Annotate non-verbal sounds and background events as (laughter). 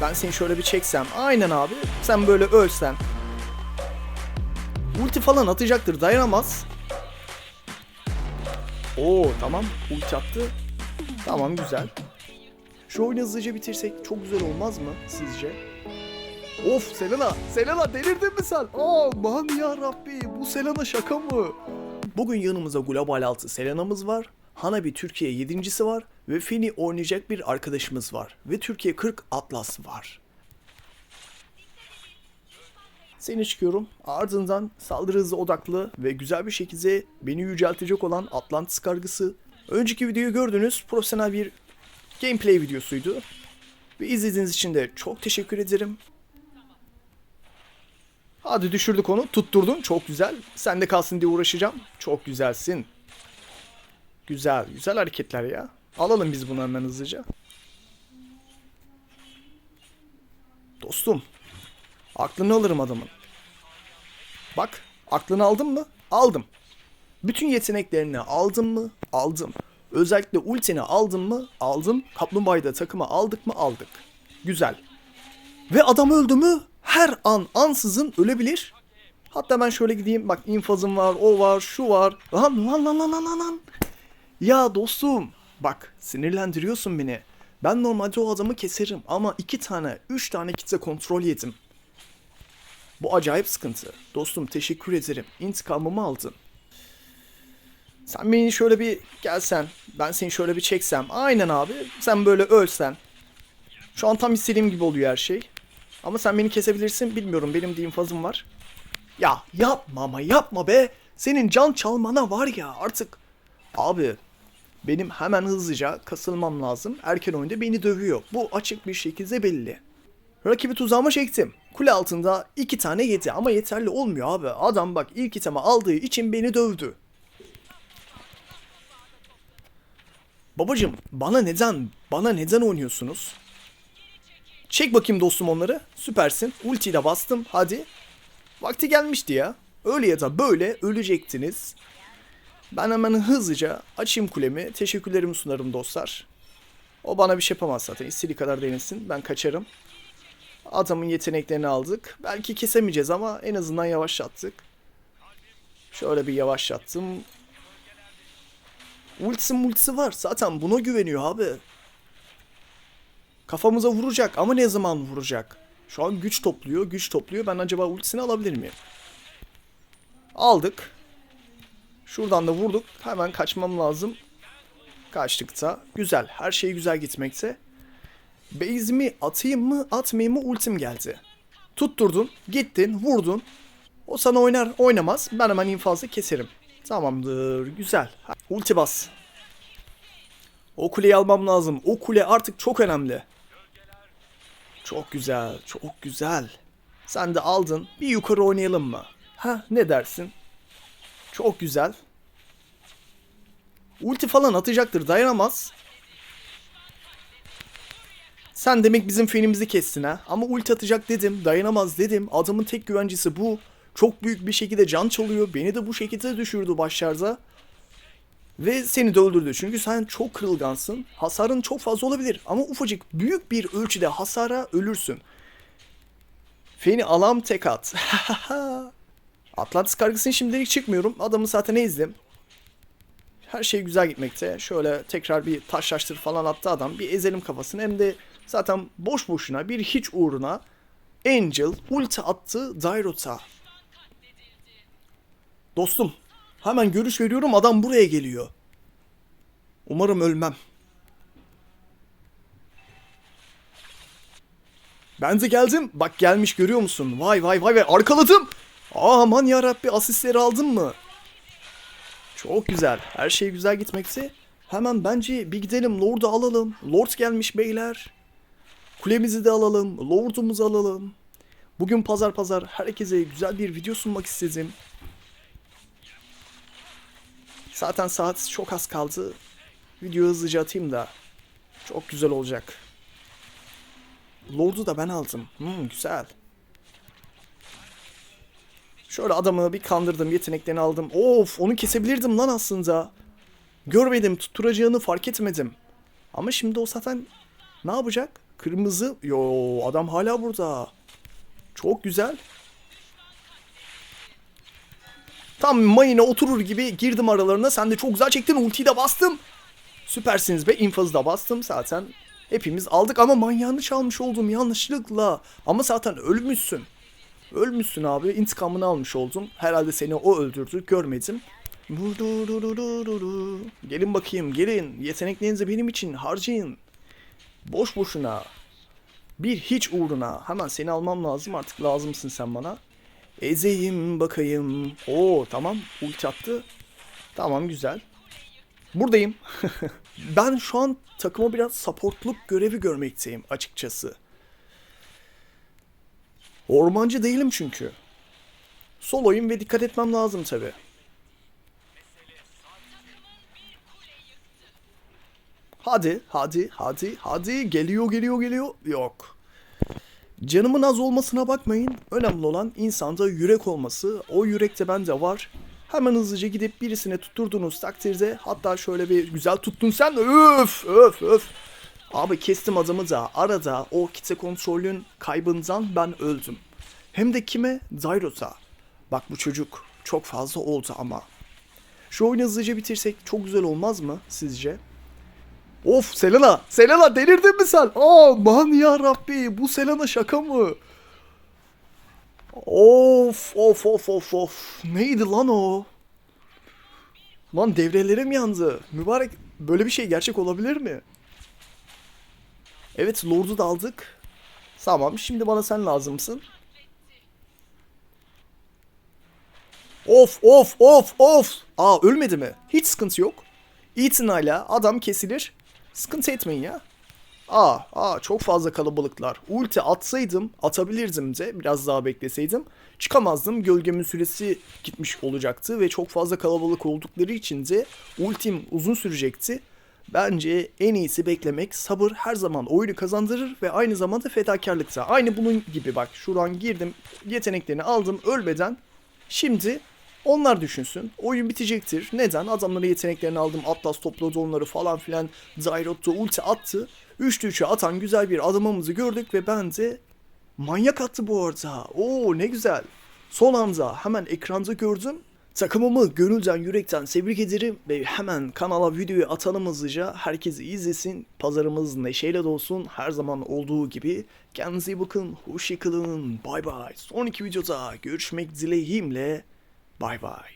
Ben seni şöyle bir çeksem. Aynen abi. Sen böyle ölsen. Ulti falan atacaktır. Dayanamaz. Oo tamam. Ulti attı. Tamam güzel. Şu oyunu hızlıca bitirsek çok güzel olmaz mı sizce? Of Selena, Selena delirdin mi sen? Aman ya Rabbi bu Selena şaka mı? Bugün yanımızda Global 6 Selena'mız var. Hanabi Türkiye 7.si var ve Fini oynayacak bir arkadaşımız var. Ve Türkiye 40 Atlas var. Seni çıkıyorum. Ardından saldırı hızı odaklı ve güzel bir şekilde beni yüceltecek olan Atlantis kargısı. Önceki videoyu gördünüz. Profesyonel bir gameplay videosuydu. Ve izlediğiniz için de çok teşekkür ederim. Hadi düşürdük onu. Tutturdun. Çok güzel. Sen de kalsın diye uğraşacağım. Çok güzelsin. Güzel. Güzel hareketler ya. Alalım biz bunu hemen hızlıca. Dostum. Aklını alırım adamın. Bak. Aklını aldın mı? Aldım. Bütün yeteneklerini aldın mı? Aldım. Özellikle ultini aldın mı? Aldım. Kaplumbağayı da takıma aldık mı? Aldık. Güzel. Ve adam öldü mü? Her an ansızın ölebilir. Hatta ben şöyle gideyim. Bak infazım var, o var, şu var. Lan lan lan lan lan, lan. Ya dostum. Bak sinirlendiriyorsun beni. Ben normalde o adamı keserim ama iki tane, üç tane kitle kontrol yedim. Bu acayip sıkıntı. Dostum teşekkür ederim. İntikamımı aldın. Sen beni şöyle bir gelsen, ben seni şöyle bir çeksem. Aynen abi. Sen böyle ölsen. Şu an tam istediğim gibi oluyor her şey. Ama sen beni kesebilirsin. Bilmiyorum benim de infazım var. Ya yapma ama yapma be. Senin can çalmana var ya artık. Abi benim hemen hızlıca kasılmam lazım. Erken oyunda beni dövüyor. Bu açık bir şekilde belli. Rakibi tuzağıma çektim. Kule altında iki tane yedi ama yeterli olmuyor abi. Adam bak ilk itemi aldığı için beni dövdü. Babacım bana neden bana neden oynuyorsunuz? Çek bakayım dostum onları. Süpersin. Ultiyi de bastım. Hadi. Vakti gelmişti ya. Öyle ya da böyle ölecektiniz. Ben hemen hızlıca açayım kulemi. Teşekkürlerimi sunarım dostlar. O bana bir şey yapamaz zaten. İstediği kadar denesin. Ben kaçarım. Adamın yeteneklerini aldık. Belki kesemeyeceğiz ama en azından yavaşlattık. Şöyle bir yavaşlattım. Ultisi multisi var. Zaten buna güveniyor abi. Kafamıza vuracak ama ne zaman vuracak? Şu an güç topluyor, güç topluyor. Ben acaba ultisini alabilir miyim? Aldık. Şuradan da vurduk. Hemen kaçmam lazım. Kaçtık da. Güzel. Her şey güzel gitmekte. Base'imi atayım mı atmayayım mı ultim geldi. Tutturdun, gittin, vurdun. O sana oynar, oynamaz. Ben hemen infazı keserim. Tamamdır, güzel. Ulti bas. O kuleyi almam lazım. O kule artık çok önemli. Çok güzel, çok güzel. Sen de aldın. Bir yukarı oynayalım mı? Ha, ne dersin? Çok güzel. Ulti falan atacaktır, dayanamaz. Sen demek bizim fenimizi kestin ha. Ama ulti atacak dedim, dayanamaz dedim. Adamın tek güvencesi bu. Çok büyük bir şekilde can çalıyor. Beni de bu şekilde düşürdü başlarda. Ve seni de öldürdü. Çünkü sen çok kırılgansın. Hasarın çok fazla olabilir. Ama ufacık büyük bir ölçüde hasara ölürsün. Feni alam tek at. (laughs) Atlantis kargısını şimdilik çıkmıyorum. Adamı zaten ezdim. Her şey güzel gitmekte. Şöyle tekrar bir taşlaştır falan attı adam. Bir ezelim kafasını. Hem de zaten boş boşuna bir hiç uğruna Angel ulti attı Dairot'a. Dostum hemen görüş veriyorum adam buraya geliyor. Umarım ölmem. Ben de geldim. Bak gelmiş görüyor musun? Vay vay vay vay arkaladım. Aman yarabbi asistleri aldın mı? Çok güzel. Her şey güzel gitmekte. Hemen bence bir gidelim Lord'u alalım. Lord gelmiş beyler. Kulemizi de alalım. Lord'umuzu alalım. Bugün pazar pazar herkese güzel bir video sunmak istedim. Zaten saat çok az kaldı. Video hızlıca atayım da. Çok güzel olacak. Lord'u da ben aldım. Hmm, güzel. Şöyle adamı bir kandırdım, yeteneklerini aldım. Of, onu kesebilirdim lan aslında. Görmedim, tutturacağını fark etmedim. Ama şimdi o zaten ne yapacak? Kırmızı. Yo adam hala burada. Çok güzel. Tam mayına oturur gibi girdim aralarına. Sen de çok güzel çektin. Ultiyi de bastım. Süpersiniz be. infazı da bastım. Zaten hepimiz aldık ama manyağını çalmış oldum yanlışlıkla. Ama zaten ölmüşsün. Ölmüşsün abi. İntikamını almış oldum. Herhalde seni o öldürdü. Görmedim. Gelin bakayım gelin. Yeteneklerinizi benim için harcayın. Boş boşuna. Bir hiç uğruna. Hemen seni almam lazım artık lazımsın sen bana. Ezeyim bakayım. Oo tamam ulti attı. Tamam güzel. Buradayım. (laughs) ben şu an takıma biraz supportluk görevi görmekteyim açıkçası. Ormancı değilim çünkü. Soloyum ve dikkat etmem lazım tabi. Hadi, hadi, hadi, hadi. Geliyor, geliyor, geliyor. Yok. Canımın az olmasına bakmayın. Önemli olan insanda yürek olması. O yürek de bende var. Hemen hızlıca gidip birisine tutturduğunuz takdirde hatta şöyle bir güzel tuttun sen öf öf öf. Abi kestim adamı da arada o kitle kontrolün kaybından ben öldüm. Hem de kime? Zyros'a. Bak bu çocuk çok fazla oldu ama. Şu oyunu hızlıca bitirsek çok güzel olmaz mı sizce? Of Selena! Selena delirdin mi sen? Aman ya Rabbi bu Selena şaka mı? Of of of of of. Neydi lan o? Lan devrelerim yandı. Mübarek böyle bir şey gerçek olabilir mi? Evet Lord'u da aldık. Tamam şimdi bana sen lazımsın. Of of of of. Aa ölmedi mi? Hiç sıkıntı yok. İtinayla adam kesilir. Sıkıntı etmeyin ya. Aa, aa çok fazla kalabalıklar. Ulti atsaydım, atabilirdim de biraz daha bekleseydim. Çıkamazdım. Gölgemin süresi gitmiş olacaktı ve çok fazla kalabalık oldukları için de ultim uzun sürecekti. Bence en iyisi beklemek. Sabır her zaman oyunu kazandırır ve aynı zamanda fedakarlıkta. Aynı bunun gibi bak şuradan girdim, yeteneklerini aldım ölmeden. Şimdi onlar düşünsün. Oyun bitecektir. Neden? Adamların yeteneklerini aldım. Atlas topladı onları falan filan. Zyrot da ulti attı. 3'te 3'e atan güzel bir adamımızı gördük ve ben de manyak attı bu arada. Oo ne güzel. Son anda hemen ekranda gördüm. Takımımı gönülden yürekten tebrik ederim ve hemen kanala videoyu atalım hızlıca. Herkes izlesin. Pazarımız neşeyle dolsun. Her zaman olduğu gibi. Kendinize iyi bakın. Hoşçakalın. Bay bay. Sonraki videoda görüşmek dileğimle. Bay bay.